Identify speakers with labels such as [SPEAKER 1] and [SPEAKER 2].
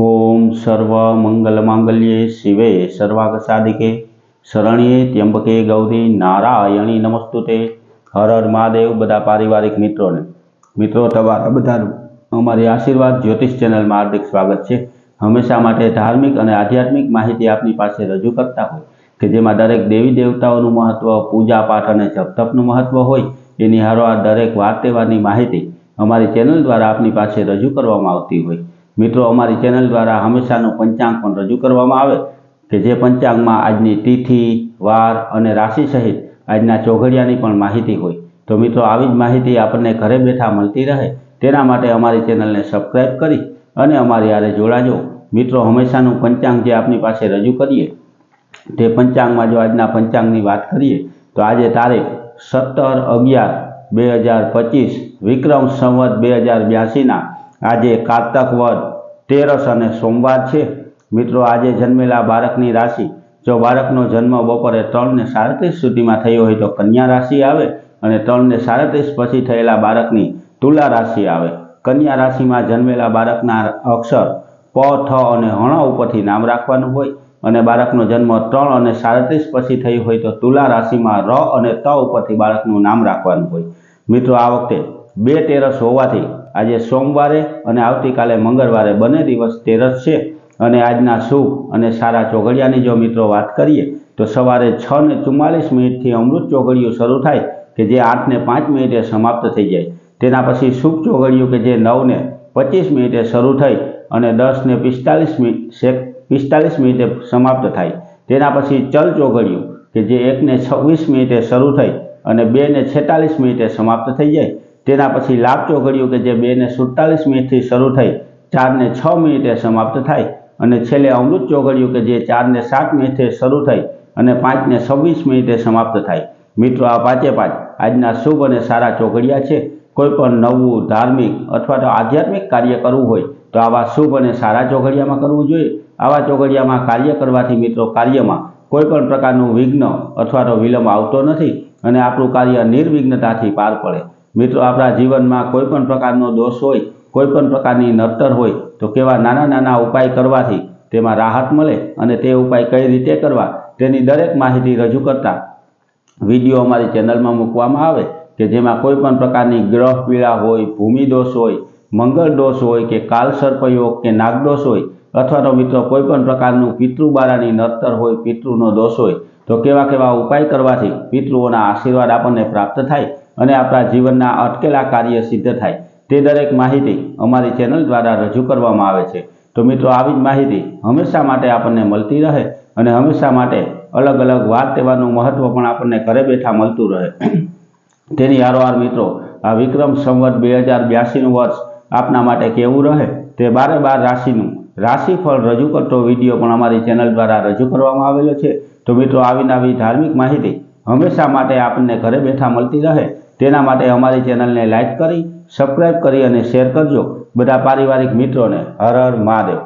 [SPEAKER 1] ઓમ સર્વ મંગલ માંગલ્યે શિવે સર્વાગ સાધિકે શરણ્યે ત્યંબકે ગૌરી નારાયણી નમસ્તુતે. હર હર મહાદેવ બધા પારિવારિક મિત્રોને. મિત્રો, તમારા બધાનું અમારી આશીર્વાદ જ્યોતિષ ચેનલમાં હાર્દિક સ્વાગત છે. હંમેશા માટે ધાર્મિક અને આધ્યાત્મિક માહિતી આપની પાસે રજૂ કરતા હોય કે જેમાં દરેક દેવી દેવતાઓનું મહત્વ પૂજા પાઠ અને જપ તપનું મહત્વ હોય એની હારોહાર દરેક વાર તહેવારની માહિતી અમારી ચેનલ દ્વારા આપની પાસે રજૂ કરવામાં આવતી હોય. મિત્રો, અમારી ચેનલ દ્વારા હંમેશાનું પંચાંગ પણ રજૂ કરવામાં આવે કે જે પંચાંગમાં આજની તિથિ, વાર અને રાશિ સહિત આજના ચોઘડિયાની પણ માહિતી હોય. તો મિત્રો, આવી જ માહિતી આપણને ઘરે બેઠા મળતી રહે તેના માટે અમારી ચેનલને સબસ્ક્રાઈબ કરી અને અમારી આરે જોડાજો. મિત્રો, હંમેશાનું પંચાંગ જે આપની પાસે રજૂ કરીએ, તે પંચાંગમાં જો આજના પંચાંગની વાત કરીએ, તો આજે તારીખ સત્તર અગિયાર બે હજાર પચીસ, વિક્રમ સંવત બે હજાર બ્યાસીના આજે કારતક વદ તેરસ અને સોમવાર છે. મિત્રો, આજે જન્મેલા બાળકની રાશિ. જો બાળકનો જન્મ બપોરે ત્રણ ને સાડત્રીસ સુધીમાં થયો હોય તો કન્યા રાશિ આવે અને ત્રણ ને સાડત્રીસ પછી થયેલા બાળકની તુલા રાશિ આવે. કન્યા રાશિમાં જન્મેલા બાળકના અક્ષર પ, ઠ અને હણ ઉપરથી નામ રાખવાનું હોય અને બાળકનો જન્મ ત્રણ અને સાડત્રીસ પછી થયું હોય તો તુલા રાશિમાં ર અને ત ઉપરથી બાળકનું નામ રાખવાનું હોય. મિત્રો, આ વખતે બે તેરસ હોવાથી આજે સોમવારે અને આવતીકાલે મંગળવારે બંને દિવસ તેરસ છે. અને આજના શુભ અને સારા ચોઘડિયાની જો મિત્રો વાત કરીએ, તો સવારે છ ને ચુમ્માલીસ મિનિટથી અમૃત ચોઘડિયું શરૂ થાય કે જે આઠ ને પાંચ મિનિટે સમાપ્ત થઈ જાય. તેના પછી શુભ ચોઘડિયું કે જે નવ ને પચીસ મિનિટે શરૂ થઈ અને દસ ને પિસ્તાલીસ મિનિટ પિસ્તાલીસ મિનિટે સમાપ્ત થાય. તેના પછી ચલ ચોઘડિયું કે જે એક ને છવ્વીસ મિનિટે શરૂ થઈ અને બે ને છેતાલીસ મિનિટે સમાપ્ત થઈ જાય. તેના પછી લાભ ચોઘડિયું કે જે બે ને સુડતાલીસ મિનિટથી શરૂ થઈ ચારને છ મિનિટે સમાપ્ત થાય અને છેલ્લે અમૃત ચોઘડિયું કે જે ચારને સાત મિનિટે શરૂ થઈ અને પાંચને છવ્વીસ મિનિટે સમાપ્ત થાય. મિત્રો, આ પાંચે પાંચ આજના શુભ અને સારા ચોઘડિયા છે. કોઈ પણ નવું ધાર્મિક અથવા તો આધ્યાત્મિક કાર્ય કરવું હોય તો આવા શુભ અને સારા ચોઘડિયામાં કરવું જોઈએ. આવા ચોઘડિયામાં કાર્ય કરવાથી મિત્રો કાર્યમાં કોઈ પણ પ્રકારનું વિઘ્ન અથવા તો વિલંબ આવતો નથી અને આપણું કાર્ય નિર્વિઘ્નતાથી પાર પડે. મિત્રો, આપણા જીવનમાં કોઈ પણ પ્રકારનો દોષ હોય કોઈ પણ પ્રકારની નડતર હોય, તો કેવા નાના નાના ઉપાય કરવાથી તેમાં રાહત મળે અને તે ઉપાય કઈ રીતે કરવા તેની દરેક માહિતી રજૂ કરતા વીડિયો અમારી ચેનલમાં મૂકવામાં આવે કે જેમાં કોઈ પણ પ્રકારની ગ્રહ પીડા હોય, ભૂમિ દોષ હોય, મંગળ દોષ હોય કે કાલ સર્પયોગ કે નાગદોષ હોય, અથવા તો મિત્રો કોઈ પણ પ્રકારનું પિતૃબારાની નડતર હોય, પિતૃનો દોષ હોય, તો કેવા કેવા ઉપાય કરવાથી પિતૃઓના આશીર્વાદ આપણને પ્રાપ્ત થાય અને આપણા જીવનના અટકેલા કાર્ય સિદ્ધ થાય તે દરેક માહિતી અમારી ચેનલ દ્વારા રજૂ કરવામાં આવે છે. તો મિત્રો, આવી જ માહિતી હંમેશા માટે આપણને મળતી રહે અને હંમેશા માટે અલગ અલગ વાત તહેવારનું મહત્વ પણ આપણને ઘરે બેઠા મળતું રહે. તેની હારોહાર મિત્રો, આ વિક્રમ સંવત બે હજાર બ્યાસીનું વર્ષ આપના માટે કેવું રહે તે બારે બાર રાશિનું રાશિફળ રજૂ કરતો વીડિયો પણ અમારી ચેનલ દ્વારા રજૂ કરવામાં આવેલો છે. તો મિત્રો, આવી નવી ધાર્મિક માહિતી હંમેશા માટે આપણને ઘરે બેઠા મળતી રહે તેના માટે અમારી ચેનલને લાઇક કરી સબસ્ક્રાઈબ કરી અને શેર કરજો. બધા પારિવારિક મિત્રોને હર હર મહાદેવ.